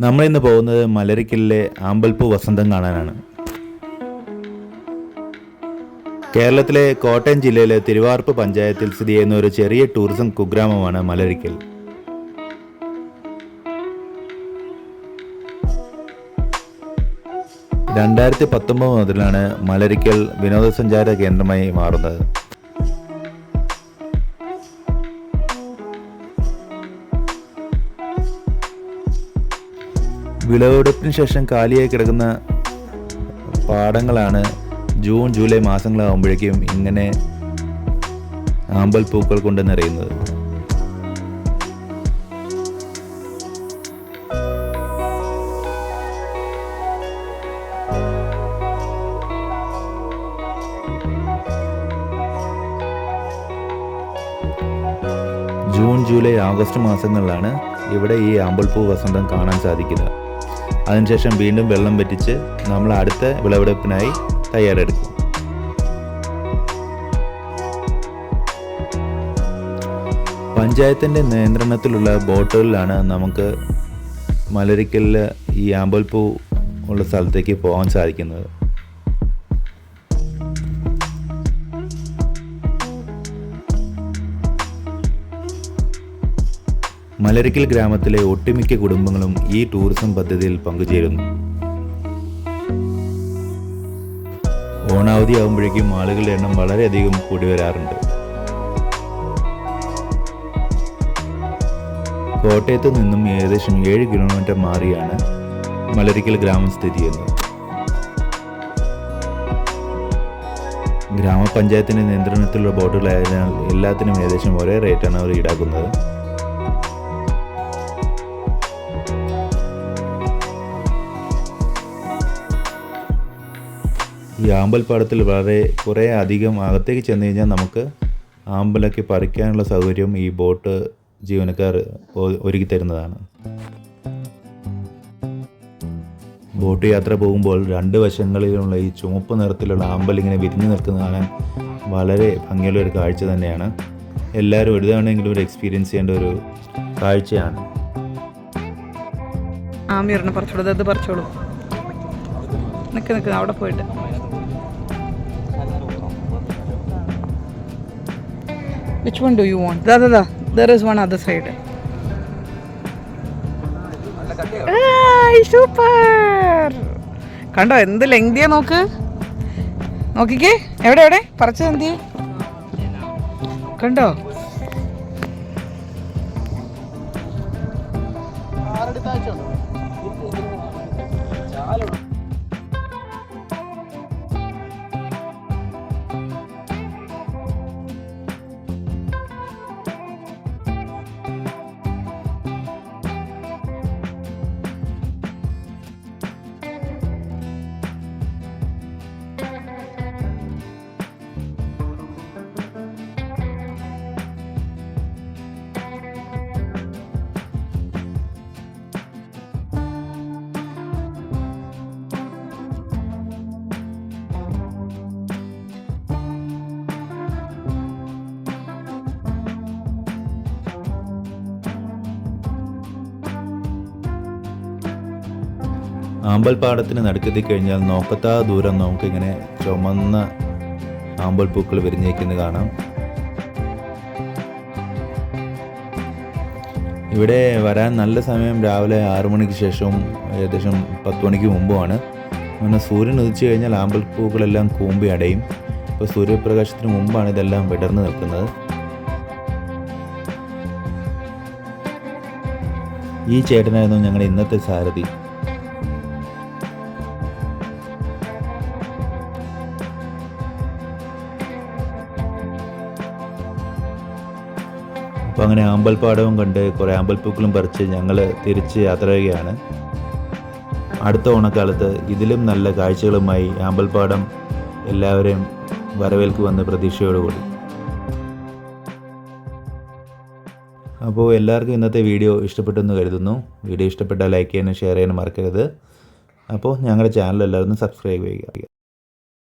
നമ്മളിന്ന് പോകുന്നത് മലരിക്കലിലെ ആമ്പൽപ്പൂ വസന്തം കാണാനാണ്. കേരളത്തിലെ കോട്ടയം ജില്ലയിലെ തിരുവാർപ്പ് പഞ്ചായത്തിൽ സ്ഥിതി ചെയ്യുന്ന ഒരു ചെറിയ ടൂറിസം കുഗ്രാമമാണ് മലരിക്കൽ. രണ്ടായിരത്തി പത്തൊമ്പത് മുതലാണ് മലരിക്കൽ വിനോദസഞ്ചാര കേന്ദ്രമായി മാറുന്നത്. വിളവെടുപ്പിന് ശേഷം കാലിയായി കിടക്കുന്ന പാടങ്ങളാണ് ജൂൺ ജൂലൈ മാസങ്ങളാകുമ്പോഴേക്കും ഇങ്ങനെ ആമ്പൽ പൂക്കൾ കൊണ്ട് നിറയുന്നത്. ജൂൺ ജൂലൈ ആഗസ്റ്റ് മാസങ്ങളിലാണ് ഇവിടെ ഈ ആമ്പൽപ്പൂ വസന്തം കാണാൻ സാധിക്കുക. അതിനുശേഷം വീണ്ടും വെള്ളം വറ്റിച്ച് നമ്മൾ അടുത്ത വിളവെടുപ്പിനായി തയ്യാറെടുക്കും. പഞ്ചായത്തിന്റെ നിയന്ത്രണത്തിലുള്ള ബോട്ടുകളിലാണ് നമുക്ക് മലരിക്കലിൽ ഈ ആമ്പൽപ്പൂ ഉള്ള സ്ഥലത്തേക്ക് പോകാൻ സാധിക്കുന്നത്. മലരിക്കൽ ഗ്രാമത്തിലെ ഒട്ടുമിക്ക കുടുംബങ്ങളും ഈ ടൂറിസം പദ്ധതിയിൽ പങ്കുചേരുന്നു. ഓണാവധി ആകുമ്പോഴേക്കും ആളുകളുടെ എണ്ണം വളരെയധികം കൂടി വരാറുണ്ട്. കോട്ടയത്ത് നിന്നും ഏകദേശം ഏഴ് കിലോമീറ്റർ മാറിയാണ് മലരിക്കൽ ഗ്രാമം സ്ഥിതി ചെയ്യുന്നത്. ഗ്രാമപഞ്ചായത്തിന്റെ നിയന്ത്രണത്തിലുള്ള ബോട്ടുകളായതിനാൽ എല്ലാത്തിനും ഏകദേശം ഒരേ റേറ്റാണ് അവർ ഈടാക്കുന്നത്. ഈ ആമ്പൽപ്പാടത്തിൽ വളരെ കുറേ അധികം അകത്തേക്ക് ചെന്ന് കഴിഞ്ഞാൽ നമുക്ക് ആമ്പലൊക്കെ പറിക്കാനുള്ള സൗകര്യം ഈ ബോട്ട് ജീവനക്കാർ ഒരുക്കി തരുന്നതാണ്. ബോട്ട് യാത്ര പോകുമ്പോൾ രണ്ട് വശങ്ങളിലുള്ള ഈ ചുവപ്പ് നിറത്തിലുള്ള ആമ്പൽ ഇങ്ങനെ വിരിഞ്ഞു നിൽക്കുന്നത് കാണാൻ വളരെ ഭംഗിയുള്ള ഒരു കാഴ്ച തന്നെയാണ്. എല്ലാവരും ഒരു തവണയെങ്കിലും ഒരു എക്സ്പീരിയൻസ് ചെയ്യേണ്ട ഒരു കാഴ്ചയാണ്. ആ മീറിനെ പറിച്ചോളൂ അത് പറിച്ചോളൂ. നിക്ക് നിക്ക് അവിടെ പോയിട്ട്. Which one do you want ദാ ദാ there is one other side super കണ്ടോ എന്ത് ലെങ്തിയാ നോക്ക്? നോക്കിക്കേ. എവിടെ എവിടെ? പറിച്ചത് എന്തി കണ്ടോ? ആമ്പൽപ്പാടത്തിന് നടുക്കെത്തി കഴിഞ്ഞാൽ നോക്കത്താ ദൂരം നമുക്കിങ്ങനെ ചുമന്ന ആമ്പൽ പൂക്കൾ വിരിഞ്ഞേക്കുന്നത് കാണാം. ഇവിടെ വരാൻ നല്ല സമയം രാവിലെ ആറു മണിക്ക് ശേഷവും ഏകദേശം പത്ത് മണിക്ക് മുമ്പുമാണ്. അങ്ങനെ സൂര്യൻ ഉദിച്ചു കഴിഞ്ഞാൽ ആമ്പൽ പൂക്കളെല്ലാം കൂമ്പി അടയും. ഇപ്പോൾ സൂര്യപ്രകാശത്തിന് മുമ്പാണ് ഇതെല്ലാം വിടർന്നു നിൽക്കുന്നത്. ഈ ചേട്ടനായിരുന്നു ഞങ്ങളുടെ ഇന്നത്തെ സാരഥി. അപ്പോൾ അങ്ങനെ ആമ്പൽപ്പാടവും കണ്ട് കുറേ ആമ്പൽപ്പൂക്കളും പറിച്ച് ഞങ്ങൾ തിരിച്ച് യാത്ര ചെയ്യുകയാണ്. അടുത്ത ഓണക്കാലത്ത് ഇതിലും നല്ല കാഴ്ചകളുമായി ആമ്പൽപ്പാടം എല്ലാവരെയും വരവേൽക്കുമെന്ന പ്രതീക്ഷയോടുകൂടി. അപ്പോൾ എല്ലാവർക്കും ഇന്നത്തെ വീഡിയോ ഇഷ്ടപ്പെട്ടെന്ന് കരുതുന്നു. വീഡിയോ ഇഷ്ടപ്പെട്ടാൽ ലൈക്ക് ചെയ്യാനും ഷെയർ ചെയ്യാനും മറക്കരുത്. അപ്പോൾ ഞങ്ങളുടെ ചാനൽ എല്ലാവരും സബ്സ്ക്രൈബ് ചെയ്യുക.